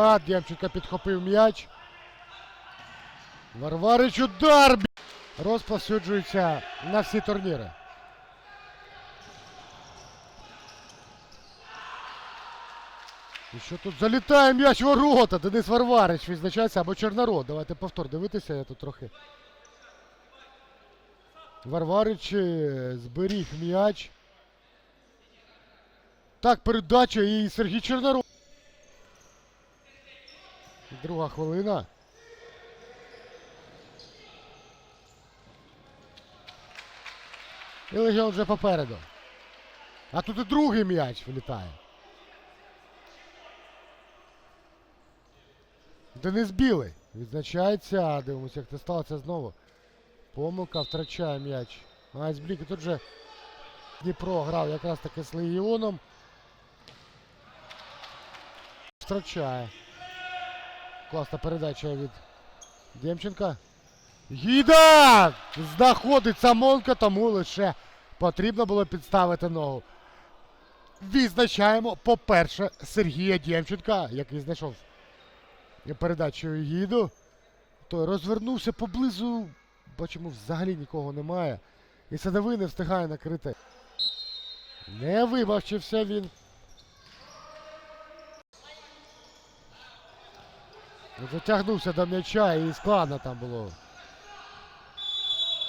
А, Демченко підхопив м'яч. Варварич удар! Розповсюджується на всі турніри. І що тут залітає м'яч ворота? Денис Варварич відзначається або Чорнород. Давайте повтор дивитися, я тут трохи. Варварич е, зберіг м'яч. Так, передача і Сергій Чорнород. Друга хвилина. І Легіон вже попереду. А тут і другий м'яч вилітає. Денис Білий відзначається. Дивимося, як це сталося знову. Помилка втрачає м'яч. Айсблік. І тут же Дніпро грав якраз таки з Легіоном. Втрачає. Класна передача від Демченка. Гіда! Знаходить Самонка, тому лише потрібно було підставити ногу. Відзначаємо, по-перше, Сергія Дємченка, який знайшов передачу Гіду. Той розвернувся поблизу. Бачимо, взагалі нікого немає. І садовий не встигає накрити. Не вибачився він. Затягнувся до м'яча і складно там було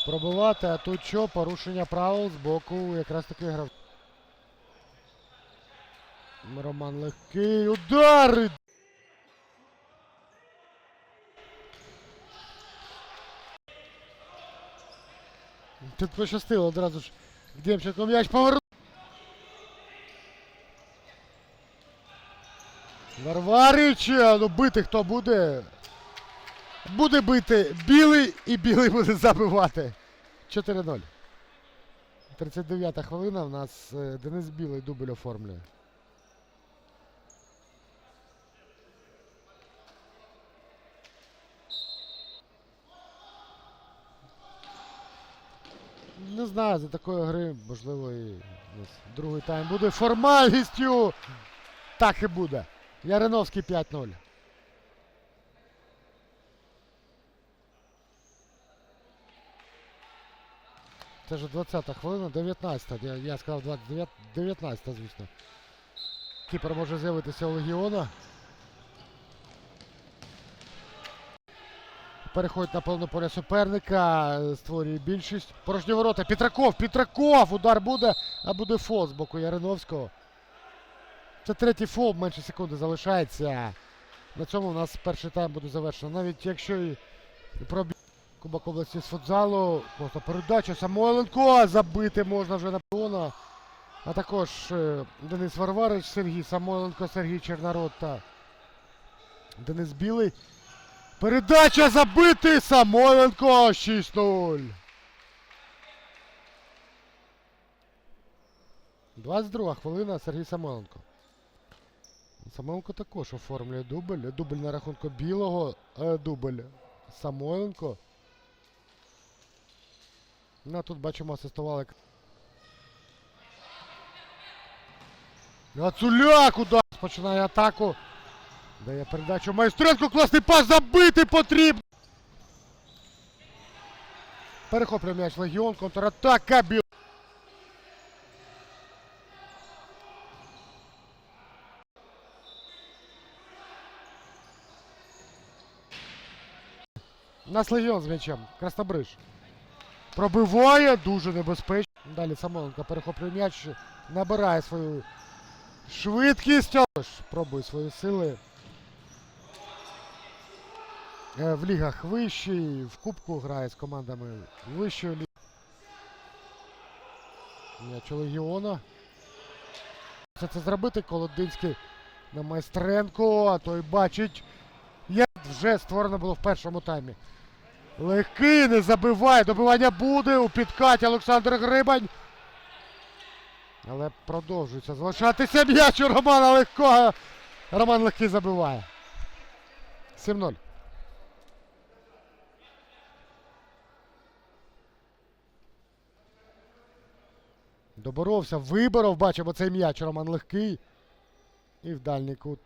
пробивати, а тут що, порушення правил з боку якраз таки грав. Роман легкий. Удари! Тут пощастило одразу ж. Демченко м'яч повернув. Варварич, а ну бити хто буде? Буде бити білий і білий буде забивати. 4-0. 39 хвилина. У нас е, Денис Білий дубль оформлює. Не знаю, за такої гри, можливо, і другий тайм буде формальністю. Так і буде. Яриновський 5-0. Це ж 20-та хвилина, 19. Я, я сказав 29, 19, звісно. Кіпер може з'явитися у Легіона. Переходить на повне поле суперника, створює більшість. Порожні ворота. Петраков, Петраков! Удар буде, а буде фол з боку Яриновського. Це третій фол, менше секунди залишається. На цьому у нас перший тайм буде завершено. Навіть якщо і пробіг Кубок області з футзалу, просто передача Самойленко, забити можна вже на піона. А також е, Денис Варварич, Сергій Самойленко, Сергій Чернород та Денис Білий. Передача забити Самойленко 6-0. 22 хвилина Сергій Самойленко. Самойленко також оформлює дубль. Дубль на рахунку білого. е, Дубль Самойленко. Ну, тут бачимо, асистували. Гацуляк удар! Починає атаку. Дає передачу Майстренко. Класний пас забити потрібно. Перехоплює м'яч Легіон. Контратака. Нас Легіон з м'ячем. Крастобриж. Пробиває, дуже небезпечно. Далі Самоленко перехоплює м'яч, набирає свою швидкість. Пробує свої сили. Е, В лігах вищий, в Кубку грає з командами вищої ліги. М'яч у Легіона. Це це зробити Колодинський на Майстренко, а той бачить. Як вже створено було в першому таймі. Легкий не забиває. Добивання буде у підкаті Олександр Грибань. Але продовжується залишатися м'яч у Романа Легкого. Роман Легкий забиває. 7-0. Доборовся, виборов, бачимо цей м'яч Роман Легкий. І в дальній кут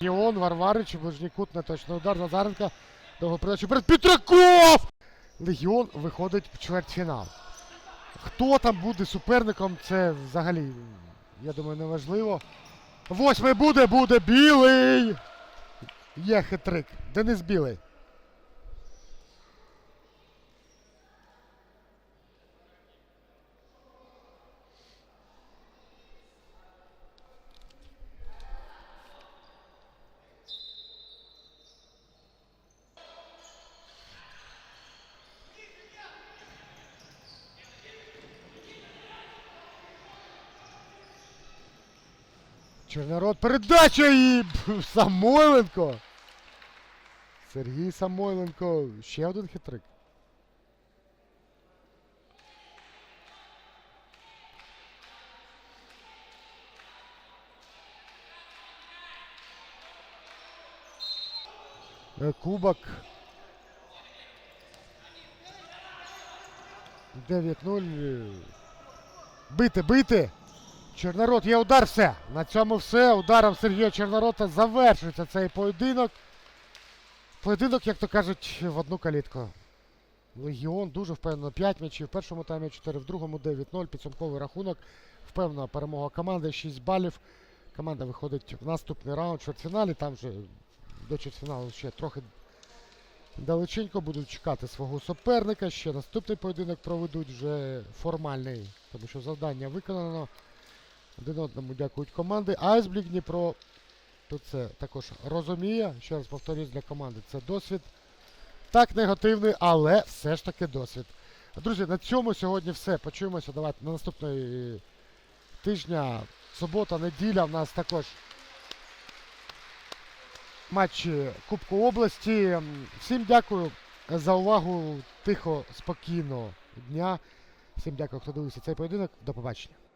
Легіон, Варварич, ближній кут, неточний удар, Назаренка. Довго передачу перед Петраков! Легіон виходить в чвертьфінал. Хто там буде суперником, це взагалі, я думаю, не важливо. Восьмий буде, буде білий! Є хитрик. Денис Білий. Чорнород передача і Самойленко. Сергій Самойленко. Ще один хитрик. Е, Кубок. 9-0. Бити, бити! Чорнорот є удар, все. На цьому все. Ударом Сергія Чорнорота завершується цей поєдинок. Поєдинок, як то кажуть, в одну калітку. Легіон дуже впевнено 5 м'ячів. В першому таймі 4, в другому 9-0. Підсумковий рахунок. Впевнена перемога команди 6 балів. Команда виходить в наступний раунд чвертьфіналі. Там вже до чвертьфіналу ще трохи далеченько будуть чекати свого суперника. Ще наступний поєдинок проведуть вже формальний, тому що завдання виконано. Один одному дякують команди. Айсблік Дніпро. Тут це також розуміє. Ще раз повторюсь для команди. Це досвід. Так, негативний, але все ж таки досвід. Друзі, на цьому сьогодні все. Почуємося. Давайте на наступної тижня. Субота, неділя. В нас також матчі Кубку області. Всім дякую за увагу. Тихо, спокійно дня. Всім дякую, хто дивився цей поєдинок. До побачення.